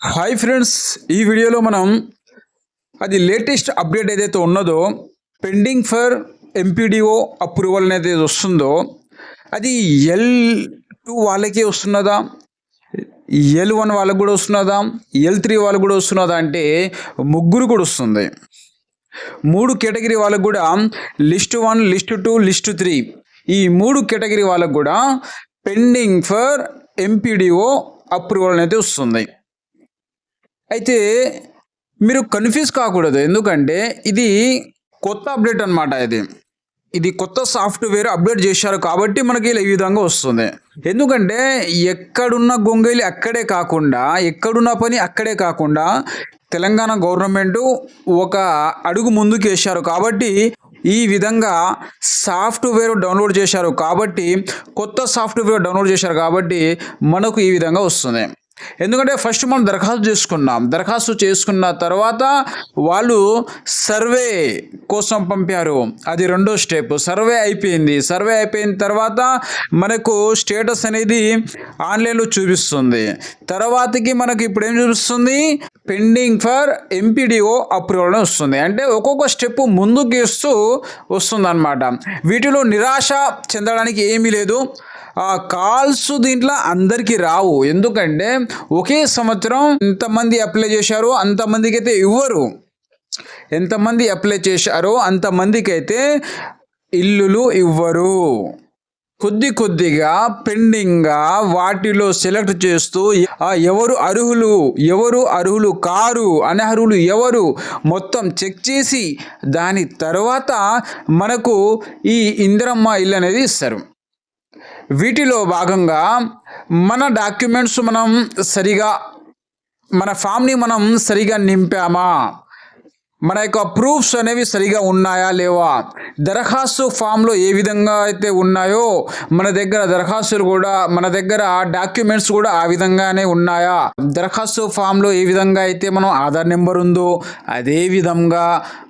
Hi friends ఈ వీడియోలో మనం అది లేటెస్ట్ అప్డేట్ ఏదైతే ఉన్నదో పెండింగ్ ఫర్ ఎంపీడీఓ అప్రూవల్ అనేది వస్తుందో అది ఎల్ టూ వాళ్ళకే వస్తున్నదా? ఎల్ వన్ వాళ్ళకు కూడా వస్తున్నదా? ఎల్ త్రీ వాళ్ళకు కూడా వస్తున్నదా అంటే ముగ్గురు కూడా వస్తుంది. మూడు కేటగిరీ వాళ్ళకు కూడా list one list two list three ఈ మూడు కేటగిరీ వాళ్ళకు కూడా పెండింగ్ ఫర్ ఎంపీడీఓ అప్రూవల్ అనేది వస్తుంది. అయితే మీరు కన్ఫ్యూజ్ కాకూడదు. ఎందుకంటే ఇది కొత్త అప్డేట్ అనమాట ఇది. ఇది కొత్త సాఫ్ట్వేర్ అప్డేట్ చేశారు కాబట్టి మనకి ఇలా ఈ విధంగా వస్తుంది. ఎందుకంటే ఎక్కడున్న గొంగలి అక్కడే కాకుండా ఎక్కడున్న పని అక్కడే కాకుండా తెలంగాణ గవర్నమెంట్ ఒక అడుగు ముందుకు వేశారు కాబట్టి ఈ విధంగా సాఫ్ట్వేర్ డౌన్లోడ్ చేశారు కాబట్టి కొత్త సాఫ్ట్వేర్ డౌన్లోడ్ చేశారు కాబట్టి మనకు ఈ విధంగా వస్తుంది. ఎందుకంటే ఫస్ట్ మనం దరఖాస్తు చేసుకున్నాం. దరఖాస్తు చేసుకున్న తర్వాత వాళ్ళు సర్వే కోసం పంపారు. అది రెండో స్టెప్. సర్వే అయిపోయింది. సర్వే అయిపోయిన తర్వాత మనకు స్టేటస్ అనేది ఆన్లైన్లో చూపిస్తుంది. తర్వాతకి మనకు ఇప్పుడు ఏం చూపిస్తుంది? పెండింగ్ ఫర్ ఎంపీడీఓ అప్రూవల్ అని వస్తుంది. అంటే ఒక్కొక్క స్టెప్ ముందుకు ఇస్తూ వస్తుందన్నమాట. వీటిలో నిరాశ చెందడానికి ఏమీ లేదు. ఆ కాల్స్ దీంట్లో అందరికీ రావు. ఎందుకంటే ఒకే సంవత్సరం ఎంతమంది అప్లై చేశారో అంతమందికి అయితే ఇవ్వరు. ఎంతమంది అప్లై చేశారో అంతమందికి అయితే ఇల్లులు ఇవ్వరు. కొద్ది కొద్దిగా పెండింగ్గా వాటిలో సెలెక్ట్ చేస్తూ ఎవరు అర్హులు ఎవరు అర్హులు కారు అనర్హులు ఎవరు మొత్తం చెక్ చేసి దాని తర్వాత మనకు ఈ ఇందిరమ్మ ఇల్లు అనేది ఇస్తారు. వీటిలో భాగంగా మన డాక్యుమెంట్స్ మనం సరిగా మన ఫామ్ని మనం సరిగా నింపామా? మన యొక్క ప్రూఫ్స్ అనేవి సరిగా ఉన్నాయా లేవా? దరఖాస్తు ఫామ్లో ఏ విధంగా అయితే ఉన్నాయో మన దగ్గర దరఖాస్తులు కూడా మన దగ్గర డాక్యుమెంట్స్ కూడా ఆ విధంగానే ఉన్నాయా? దరఖాస్తు ఫామ్లో ఏ విధంగా అయితే మనం ఆధార్ నెంబర్ ఉందో అదే విధంగా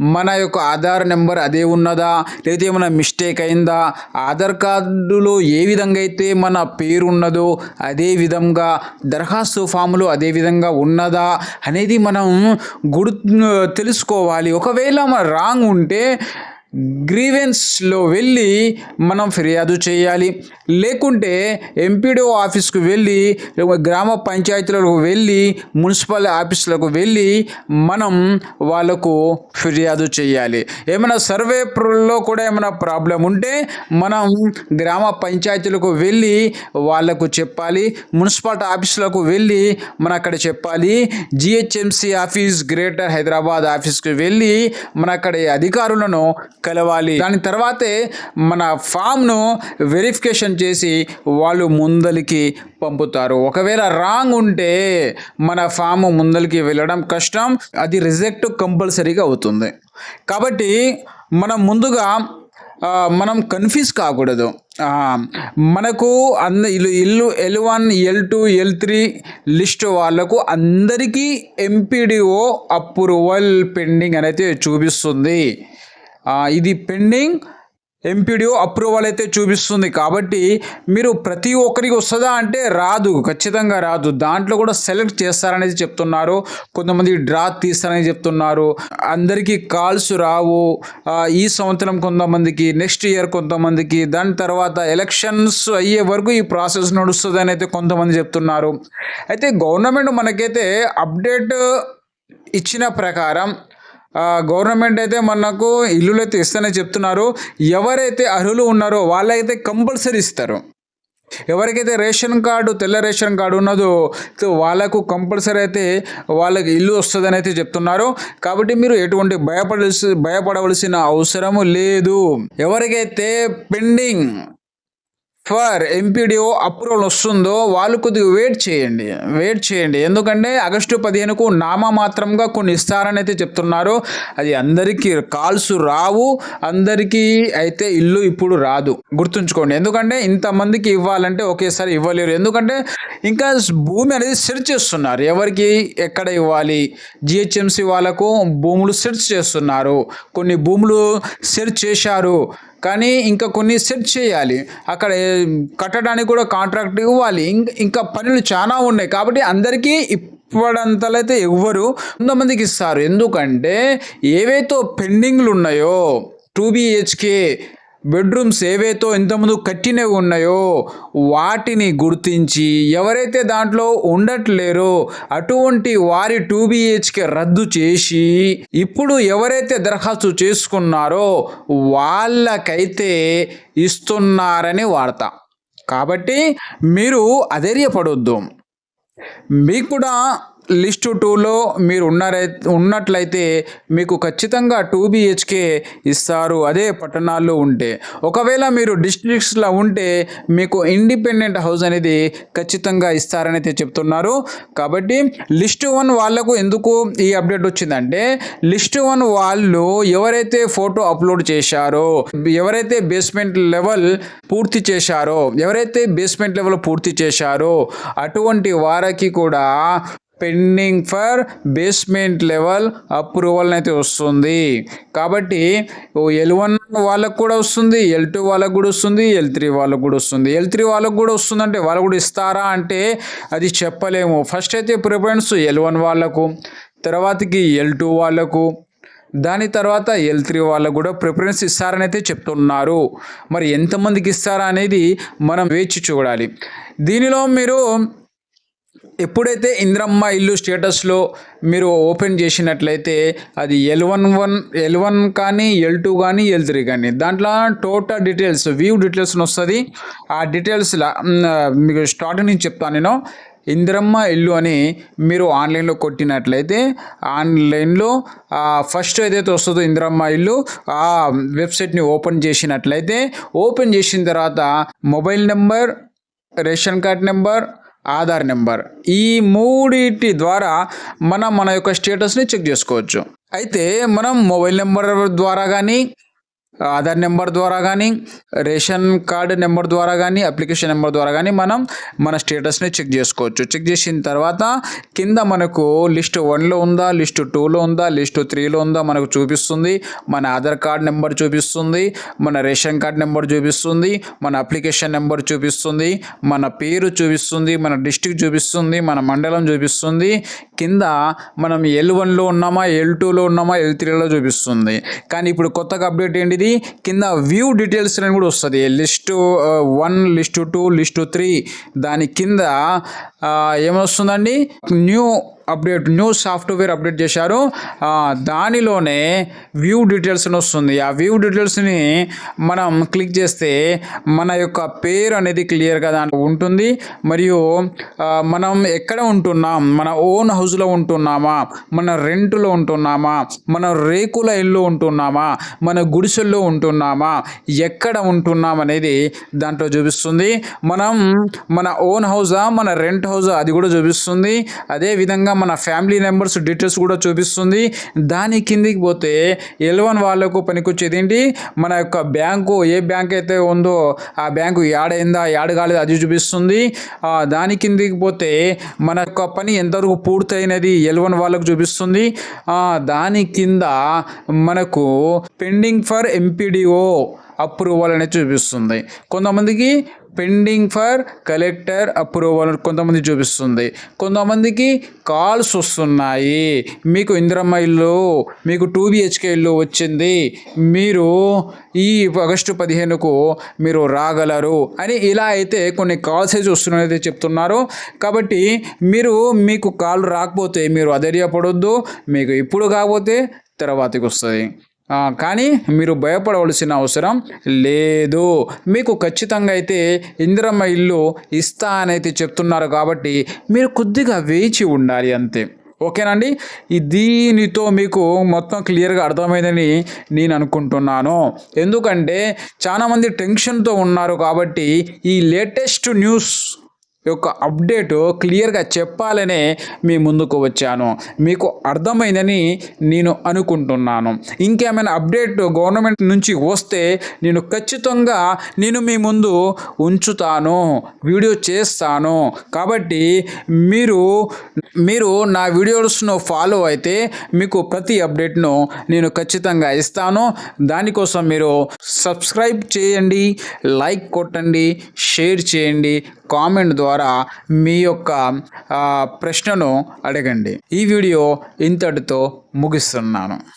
మన యొక్క ఆధార్ నెంబర్ అదే ఉన్నదా? లేదా ఏమైనా మిస్టేక్ అయిందా? ఆధార్ కార్డులో ఏ విధంగా అయితే మన పేరు ఉన్నదో అదే విధంగా దరఖాస్తు ఫామ్లో అదే విధంగా ఉన్నదా? అనేది మనం గుర్తు తెలుసుకోవాలి ఒకవేళ మన రాంగ్ ఉంటే గ్రీవెన్స్లో వెళ్ళి మనం ఫిర్యాదు చేయాలి. లేకుంటే ఎంపీడీఓ ఆఫీస్కు వెళ్ళి గ్రామ పంచాయతీలకు వెళ్ళి మున్సిపల్ ఆఫీసులకు వెళ్ళి మనం వాళ్ళకు ఫిర్యాదు చేయాలి. ఏమైనా సర్వే సర్వేలో కూడా ఏమైనా ప్రాబ్లం ఉంటే మనం గ్రామ పంచాయతీలకు వెళ్ళి వాళ్ళకు చెప్పాలి. మున్సిపాలిటీ ఆఫీసులకు వెళ్ళి మనం అక్కడ చెప్పాలి. జిహెచ్ఎంసి ఆఫీస్ గ్రేటర్ హైదరాబాద్ ఆఫీస్కి వెళ్ళి మన అక్కడ అధికారులను కలవాలి. దాని తర్వాతే మన ఫామ్ను వెరిఫికేషన్ చేసి వాళ్ళు ముందలికి పంపుతారు. ఒకవేళ రాంగ్ ఉంటే మన ఫామ్ ముందలికి వెళ్ళడం కష్టం అది రిజెక్ట్ కంపల్సరీగా అవుతుంది. కాబట్టి మనం ముందుగా మనం కన్ఫ్యూజ్ కాకూడదు. మనకు అంద ఇల్లు L one L two L three list వాళ్ళకు అందరికీ ఎంపీడీఓ అప్రూవల్ పెండింగ్ అనేది చూపిస్తుంది. ఇది పెండింగ్ ఎంపీడీఓ అప్రూవల్ అయితే చూపిస్తుంది. కాబట్టి మీరు ప్రతి ఒక్కరికి వస్తుందా అంటే రాదు ఖచ్చితంగా రాదు. దాంట్లో కూడా సెలెక్ట్ చేస్తారనేది చెప్తున్నారు. కొంతమంది డ్రా తీస్తారని చెప్తున్నారు. అందరికీ కాల్స్ రావు. ఈ సంవత్సరం కొంతమందికి నెక్స్ట్ ఇయర్ కొంతమందికి దాని తర్వాత ఎలక్షన్స్ అయ్యే వరకు ఈ ప్రాసెస్ నడుస్తుందని అయితే కొంతమంది చెప్తున్నారు. అయితే గవర్నమెంట్ మనకైతే అప్డేట్ ఇచ్చిన ప్రకారం గవర్నమెంట్ అయితే మనకు ఇల్లులు అయితే ఇస్తానే చెప్తున్నారు. ఎవరైతే అర్హులు ఉన్నారో వాళ్ళైతే కంపల్సరీ ఇస్తారు. ఎవరికైతే రేషన్ కార్డు తెల్ల రేషన్ కార్డు ఉన్నదో వాళ్ళకు కంపల్సరీ అయితే వాళ్ళకి ఇల్లు వస్తుందని అయితే చెప్తున్నారు. కాబట్టి మీరు ఎటువంటి భయపడాల్సి భయపడవలసిన అవసరము లేదు. ఎవరికైతే పెండింగ్ ఫర్ ఎంపీడీఓ అప్రూవల్ వస్తుందో వాళ్ళు కొద్దిగా వెయిట్ చేయండి వెయిట్ చేయండి. ఎందుకంటే ఆగస్టు పదిహేనుకు నామా మాత్రంగా కొన్ని ఇస్తారని అయితే చెప్తున్నారు. అది అందరికీ కాల్స్ రావు అందరికీ అయితే ఇల్లు ఇప్పుడు రాదు. గుర్తుంచుకోండి. ఎందుకంటే ఇంతమందికి ఇవ్వాలంటే ఒకేసారి ఇవ్వలేరు. ఎందుకంటే ఇంకా భూమి అనేది సెర్చ్ చేస్తున్నారు. ఎవరికి ఎక్కడ ఇవ్వాలి? జిహెచ్ఎంసి వాళ్ళకు భూములు సెర్చ్ చేస్తున్నారు. కొన్ని భూములు సెర్చ్ చేశారు. కానీ ఇంకా కొన్ని సెట్ చేయాలి. అక్కడ కట్టడానికి కూడా కాంట్రాక్ట్ ఇవ్వాలి. ఇంకా పనులు చాలా ఉన్నాయి. కాబట్టి అందరికీ ఇప్- అయితే ఎవ్వరు కొంతమందికి ఇస్తారు. ఎందుకంటే ఏవైతే పెండింగ్లు ఉన్నాయో టూ బిహెచ్కే బెడ్రూమ్స్ ఏవైతే ఇంతకుముందు కట్టినవి ఉన్నాయో వాటిని గుర్తించి ఎవరైతే దాంట్లో ఉండట్లేరో అటువంటి వారి టూ బిహెచ్కే రద్దు చేసి ఇప్పుడు ఎవరైతే దరఖాస్తు చేసుకున్నారో వాళ్ళకైతే ఇస్తున్నారని వార్త. కాబట్టి మీరు అధైర్యపడొద్దు. మీకు కూడా లిస్ట్ టూలో మీరు ఉన్నారై ఉన్నట్లయితే మీకు ఖచ్చితంగా టూ బిహెచ్కే ఇస్తారు అదే పట్టణాల్లో ఉంటే. ఒకవేళ మీరు డిస్ట్రిక్ట్స్లో ఉంటే మీకు ఇండిపెండెంట్ హౌస్ అనేది ఖచ్చితంగా ఇస్తారని అయితే చెప్తున్నారు. కాబట్టి లిస్ట్ వన్ వాళ్ళకు ఎందుకు ఈ అప్డేట్ వచ్చిందంటే లిస్ట్ వన్ వాళ్ళు ఎవరైతే ఫోటో అప్లోడ్ చేశారో ఎవరైతే బేస్మెంట్ లెవెల్ పూర్తి చేశారో ఎవరైతే బేస్మెంట్ లెవెల్ పూర్తి చేశారో అటువంటి వారికి కూడా pending for basement level approval అయితే వస్తుంది. కాబట్టి ఎల్ వన్ వాళ్ళకు కూడా వస్తుంది ఎల్ టూ వాళ్ళకు కూడా వస్తుంది ఎల్ త్రీ వాళ్ళకు కూడా వస్తుంది. ఎల్ త్రీ వాళ్ళకు కూడా వస్తుంది అంటే వాళ్ళు కూడా ఇస్తారా అంటే అది చెప్పలేము. ఫస్ట్ అయితే ప్రిఫరెన్స్ ఎల్ వన్ వాళ్ళకు తర్వాతకి ఎల్ టూ వాళ్ళకు దాని తర్వాత ఎల్ త్రీ వాళ్ళకు కూడా ప్రిఫరెన్స్ ఇస్తారని అయితే చెప్తున్నారు. మరి ఎంతమందికి ఇస్తారా అనేది మనం వేచి చూడాలి. దీనిలో మీరు ఎప్పుడైతే ఇంద్రమ్మ ఇల్లు స్టేటస్లో మీరు ఓపెన్ చేసినట్లయితే అది L one one L one కానీ ఎల్ టూ కానీ ఎల్ త్రీ కానీ దాంట్లో టోటల్ డీటెయిల్స్ వ్యూ డీటెయిల్స్ వస్తుంది ఆ డీటెయిల్స్లా మీకు స్టార్టింగ్ నుంచి చెప్తాను నేను. ఇందిరమ్మ ఇల్లు అని మీరు ఆన్లైన్లో కొట్టినట్లయితే ఆన్లైన్లో ఫస్ట్ ఏదైతే వస్తుందో ఇందిరమ్మ ఇల్లు ఆ వెబ్సైట్ని ఓపెన్ చేసినట్లయితే ఓపెన్ చేసిన తర్వాత mobile number ration card number Aadhaar number. ఈ మూడిటి ద్వారా మనం మన యొక్క స్టేటస్ని చెక్ చేసుకోవచ్చు. అయితే మనం మొబైల్ నెంబర్ ద్వారా కానీ ఆధార్ నెంబర్ ద్వారా కానీ రేషన్ కార్డు నెంబర్ ద్వారా కానీ అప్లికేషన్ నెంబర్ ద్వారా కానీ మనం మన స్టేటస్ని చెక్ చేసుకోవచ్చు. చెక్ చేసిన తర్వాత కింద మనకు లిస్ట్ వన్లో ఉందా లిస్ట్ టూలో ఉందా లిస్ట్ త్రీలో ఉందా మనకు చూపిస్తుంది. మన ఆధార్ కార్డ్ నెంబర్ చూపిస్తుంది మన రేషన్ కార్డ్ నెంబర్ చూపిస్తుంది మన అప్లికేషన్ నెంబర్ చూపిస్తుంది మన పేరు చూపిస్తుంది మన డిస్టిక్ చూపిస్తుంది మన మండలం చూపిస్తుంది. కింద మనం ఎల్ వన్లో ఉన్నామా ఎల్ టూలో ఉన్నామా ఎల్ త్రీలో చూపిస్తుంది. కానీ ఇప్పుడు కొత్తగా అప్డేట్ ఏంటిది? కింద వ్యూ డీటెయిల్స్ అని కూడా వస్తుంది. List one list two list three దాని కింద ఏమొస్తుందండి? New update new software update చేశారు. దానిలోనే వ్యూ డీటెయిల్స్ అని వస్తుంది. ఆ వ్యూ డీటెయిల్స్ని మనం క్లిక్ చేస్తే మన యొక్క పేరు అనేది క్లియర్గా దాంట్లో ఉంటుంది. మరియు మనం ఎక్కడ ఉంటున్నాం? మన ఓన్ హౌస్లో ఉంటున్నామా? మన రెంట్లో ఉంటున్నామా? మన రేకుల ఇల్లు ఉంటున్నామా? మన గుడిసెల్లో ఉంటున్నామా? ఎక్కడ ఉంటున్నాం అనేది దాంట్లో చూపిస్తుంది. మనం మన ఓన్ హౌజా మన రెంట్ హౌజా అది కూడా చూపిస్తుంది. అదే విధంగా మన ఫ్యామిలీ మెంబర్స్ డీటెయిల్స్ కూడా చూపిస్తుంది. దాని కిందికి పోతే ఎలవన్ వాళ్ళకు పనికొచ్చేది ఏంటి? మన యొక్క బ్యాంకు ఏ బ్యాంక్ అయితే ఉందో ఆ బ్యాంకు యాడైందా యాడ్ కాలేదు అది చూపిస్తుంది. దాని కిందికి పోతే మన యొక్క పని ఎంతవరకు పూర్తయినది ఎలవన్ వాళ్ళకు చూపిస్తుంది. దాని కింద మనకు పెండింగ్ ఫర్ ఎంపీడీఓ అప్రూవల్ అనేది చూపిస్తుంది. కొంతమందికి పెండింగ్ ఫర్ కలెక్టర్ అప్రూవల్ కొంతమంది చూపిస్తుంది. కొంతమందికి కాల్స్ వస్తున్నాయి. మీకు ఇందిరమ్మ ఇల్లు మీకు టూ బిహెచ్కే ఇల్లు వచ్చింది. మీరు ఈ ఆగస్టు పదిహేనుకు మీరు రాగలరు అని ఇలా అయితే కొన్ని కాల్స్ అయితే వస్తున్నాయి చెప్తున్నారు. కాబట్టి మీరు మీకు కాల్ రాకపోతే మీరు అధైర్యపడొద్దు. మీకు ఇప్పుడు కాకపోతే తర్వాతకి వస్తుంది కానీ మీరు భయపడవలసిన అవసరం లేదు. మీకు ఖచ్చితంగా అయితే ఇందిరమ్మ ఇల్లు ఇస్తా అని అయితే చెప్తున్నారు కాబట్టి మీరు కొద్దిగా వేచి ఉండాలి అంతే. ఓకేనండి? ఈ దీనితో మీకు మొత్తం క్లియర్గా అర్థమైందని నేను అనుకుంటున్నాను. ఎందుకంటే చాలామంది టెన్షన్తో ఉన్నారు కాబట్టి ఈ లేటెస్ట్ న్యూస్ యొక్క అప్డేటు క్లియర్గా చెప్పాలనే మీ ముందుకు వచ్చాను. మీకు అర్థమైందని నేను అనుకుంటున్నాను. ఇంకేమైనా అప్డేట్ గవర్నమెంట్ నుంచి వస్తే నేను ఖచ్చితంగా నేను మీ ముందు ఉంచుతాను వీడియో చేస్తాను. కాబట్టి మీరు మీరు నా వీడియోస్ను ఫాలో అయితే మీకు ప్రతి అప్డేట్ను నేను ఖచ్చితంగా ఇస్తాను. దానికోసం మీరు సబ్స్క్రైబ్ చేయండి లైక్ కొట్టండి షేర్ చేయండి. కామెంట్ ద్వారా మీ యొక్క ప్రశ్నను అడగండి. ఈ వీడియో ఇంతటితో ముగిస్తున్నాను.